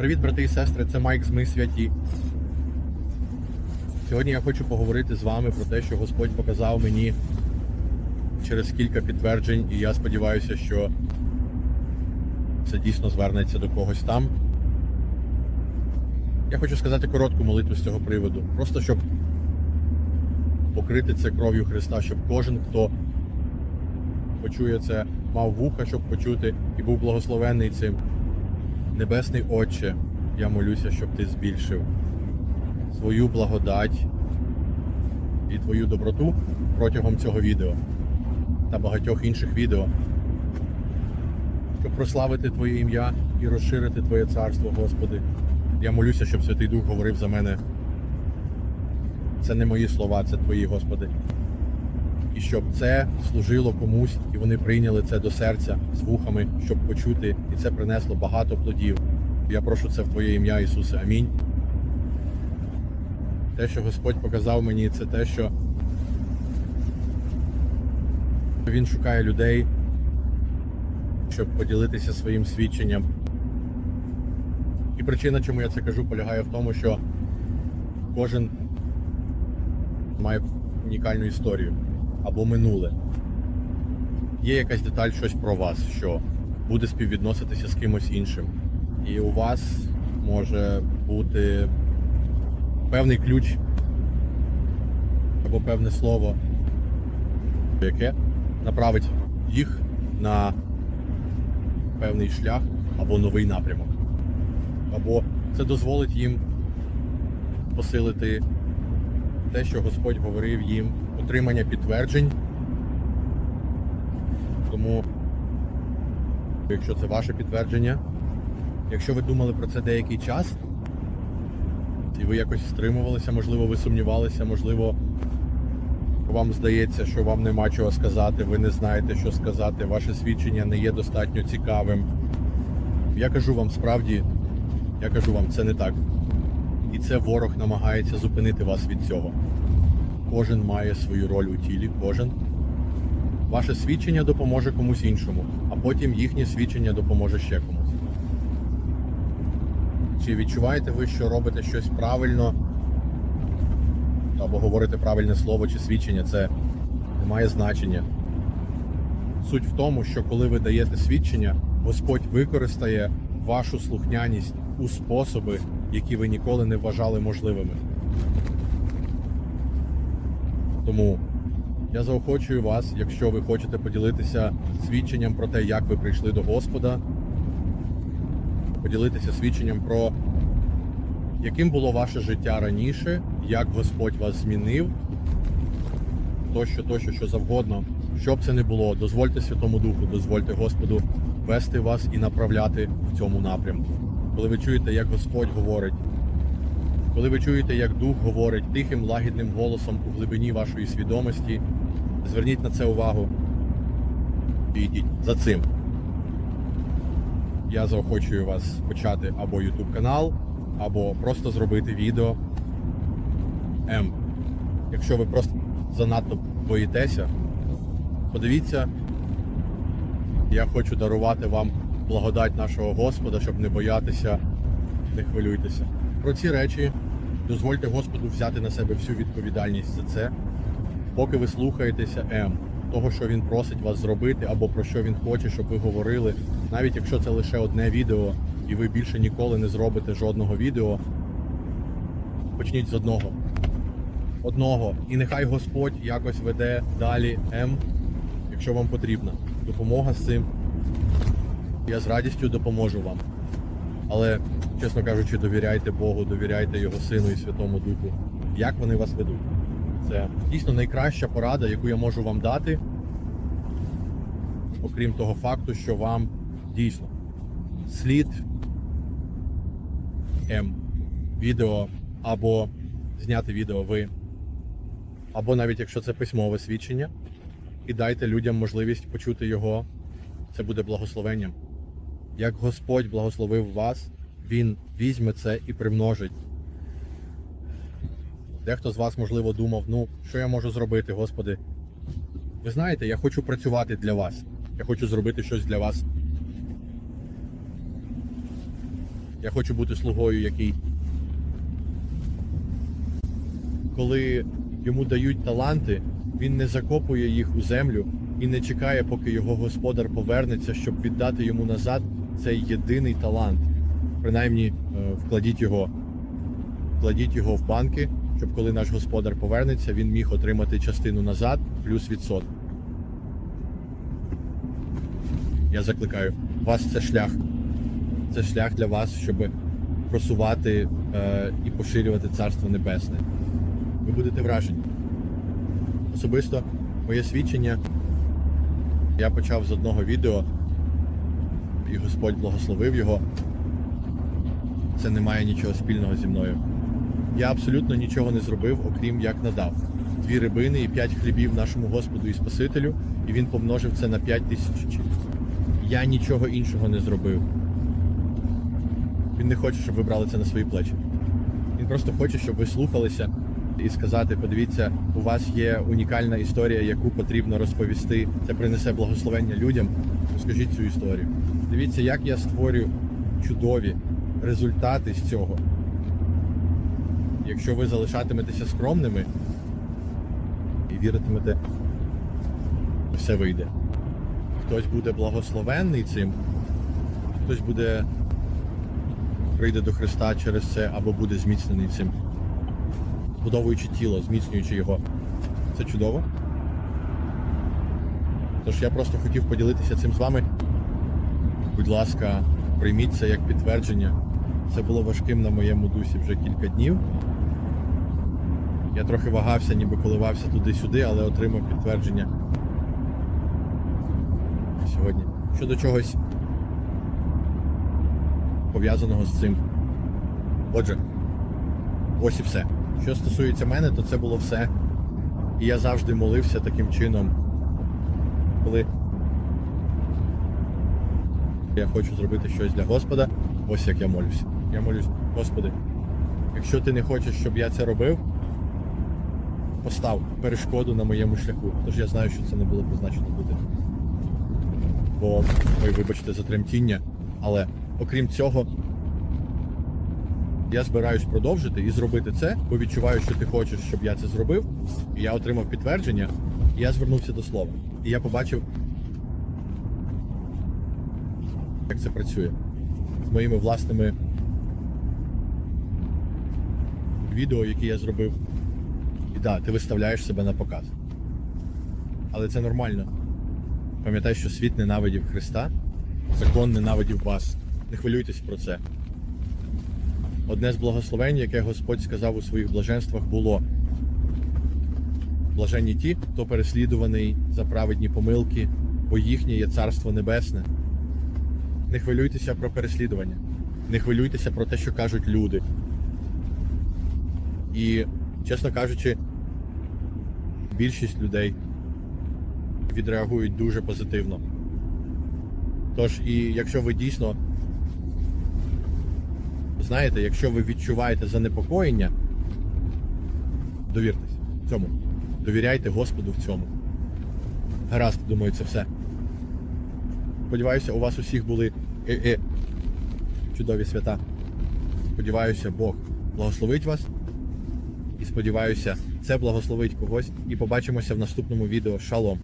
Привіт, брати і сестри, це Майк з Ми Святі. Сьогодні я хочу поговорити з вами про те, що Господь показав мені через кілька підтверджень, і я сподіваюся, що це дійсно звернеться до когось там. Я хочу сказати коротку молитву з цього приводу. Просто щоб покрити це кров'ю Христа, щоб кожен, хто почує це, мав вуха, щоб почути, і був благословений цим. Небесний Отче, я молюся, щоб ти збільшив свою благодать і твою доброту протягом цього відео та багатьох інших відео, щоб прославити Твоє ім'я і розширити Твоє царство, Господи. Я молюся, щоб Святий Дух говорив за мене. Це не мої слова, це Твої, Господи. І щоб це служило комусь, і вони прийняли це до серця з вухами, щоб почути, і це принесло багато плодів. Я прошу це в Твоє ім'я, Ісусе. Амінь. Те, що Господь показав мені, це те, що Він шукає людей, щоб поділитися своїм свідченням. І причина, чому я це кажу, полягає в тому, що кожен має унікальну історію або минуле. Є якась деталь, щось про вас, що буде співвідноситися з кимось іншим. І у вас може бути певний ключ або певне слово, яке направить їх на певний шлях або новий напрямок. Або це дозволить їм посилити те, що Господь говорив їм, отримання підтверджень. Тому, якщо це ваше підтвердження, якщо ви думали про це деякий час, і ви якось стримувалися, можливо, ви сумнівалися, можливо, вам здається, що вам нема чого сказати, ви не знаєте, що сказати, ваше свідчення не є достатньо цікавим. Я кажу вам справді, я кажу вам, це не так. І це ворог намагається зупинити вас від цього. Кожен має свою роль у тілі, кожен. Ваше свідчення допоможе комусь іншому, а потім їхнє свідчення допоможе ще комусь. Чи відчуваєте ви, що робите щось правильно, або говорите правильне слово чи свідчення, це не має значення. Суть в тому, що коли ви даєте свідчення, Господь використає вашу слухняність у способи, які ви ніколи не вважали можливими. Тому я заохочую вас, якщо ви хочете поділитися свідченням про те, як ви прийшли до Господа, поділитися свідченням про яким було ваше життя раніше, як Господь вас змінив, тощо, тощо, що завгодно, що б це не було, дозвольте Святому Духу, дозвольте Господу вести вас і направляти в цьому напрямку. Коли ви чуєте, як Господь говорить, коли ви чуєте, як Дух говорить тихим, лагідним голосом у глибині вашої свідомості, зверніть на це увагу і йдіть за цим. Я заохочую вас почати або YouTube канал, або просто зробити відео. М. Якщо ви просто занадто боїтеся, подивіться, я хочу дарувати вам благодать нашого Господа, щоб не боятися, не хвилюйтеся. Про ці речі дозвольте Господу взяти на себе всю відповідальність за це, поки ви слухаєтеся М, того, що він просить вас зробити, або про що він хоче, щоб ви говорили, навіть якщо це лише одне відео, і ви більше ніколи не зробите жодного відео, почніть з одного. Одного. І нехай Господь якось веде далі М, якщо вам потрібна допомога з цим. Я з радістю допоможу вам. Але, чесно кажучи, довіряйте Богу, довіряйте Його Сину і Святому Духу. Як вони вас ведуть? Це дійсно найкраща порада, яку я можу вам дати, окрім того факту, що вам дійсно слід М відео або зняти відео ви, або навіть якщо це письмове свідчення, і дайте людям можливість почути його. Це буде благословенням. Як Господь благословив вас, Він візьме це і примножить. Дехто з вас, можливо, думав, ну, що я можу зробити, Господи? Ви знаєте, я хочу працювати для вас. Я хочу зробити щось для вас. Я хочу бути слугою, який. Коли йому дають таланти, він не закопує їх у землю і не чекає, поки його господар повернеться, щоб віддати йому назад цей єдиний талант. Принаймні, е, вкладіть його, вкладіть його в банки, щоб коли наш господар повернеться, він міг отримати частину назад плюс відсоток. Я закликаю, вас це шлях. Це шлях для вас, щоб просувати е, і поширювати Царство Небесне. Ви будете вражені. Особисто моє свідчення я почав з одного відео, і Господь благословив його. Це не має нічого спільного зі мною. Я абсолютно нічого не зробив, окрім як надав. Дві рибини і п'ять хлібів нашому Господу і Спасителю, і він помножив це на п'ять тисяч. Я нічого іншого не зробив. Він не хоче, щоб ви брали це на свої плечі. Він просто хоче, щоб ви слухалися і сказати: подивіться, у вас є унікальна історія, яку потрібно розповісти. Це принесе благословення людям. Розкажіть цю історію. Дивіться, як я створюю чудові результати з цього. Якщо ви залишатиметеся скромними і віритимете, все вийде. Хтось буде благословенний цим, хтось буде прийде до Христа через це або буде зміцнений цим, збудовуючи тіло, зміцнюючи його. Це чудово. Тож я просто хотів поділитися цим з вами. Будь ласка, прийміть це як підтвердження. Це було важким на моєму дусі вже кілька днів. Я трохи вагався, ніби коливався туди-сюди, але отримав підтвердження сьогодні. Щодо чогось пов'язаного з цим. Отже, ось і все. Що стосується мене, то це було все. І я завжди молився таким чином, коли я хочу зробити щось для Господа, ось як я молюся. Я молюсь, Господи, якщо ти не хочеш, щоб я це робив, постав перешкоду на моєму шляху. Тож я знаю, що це не було призначено бути. Бо, ой, вибачте, за тремтіння. Але окрім цього, я збираюсь продовжити і зробити це, бо відчуваю, що ти хочеш, щоб я це зробив. І я отримав підтвердження, і я звернувся до слова. І я побачив, як це працює з моїми власними відео, які я зробив. І так, да, ти виставляєш себе на показ. Але це нормально. Пам'ятай, що світ ненавидів Христа, закон ненавидів вас. Не хвилюйтесь про це. Одне з благословень, яке Господь сказав у своїх блаженствах, було блаженні ті, хто переслідуваний за праведні помилки, бо їхнє є Царство Небесне. Не хвилюйтеся про переслідування, не хвилюйтеся про те, що кажуть люди. І, чесно кажучи, більшість людей відреагують дуже позитивно. Тож, і якщо ви дійсно знаєте, якщо ви відчуваєте занепокоєння, довіртесь цьому. Довіряйте Господу в цьому. Гаразд, думаю, це все. Сподіваюся, у вас усіх були е-е, чудові свята. Сподіваюся, Бог благословить вас. І сподіваюся, це благословить когось. І побачимося в наступному відео. Шалом!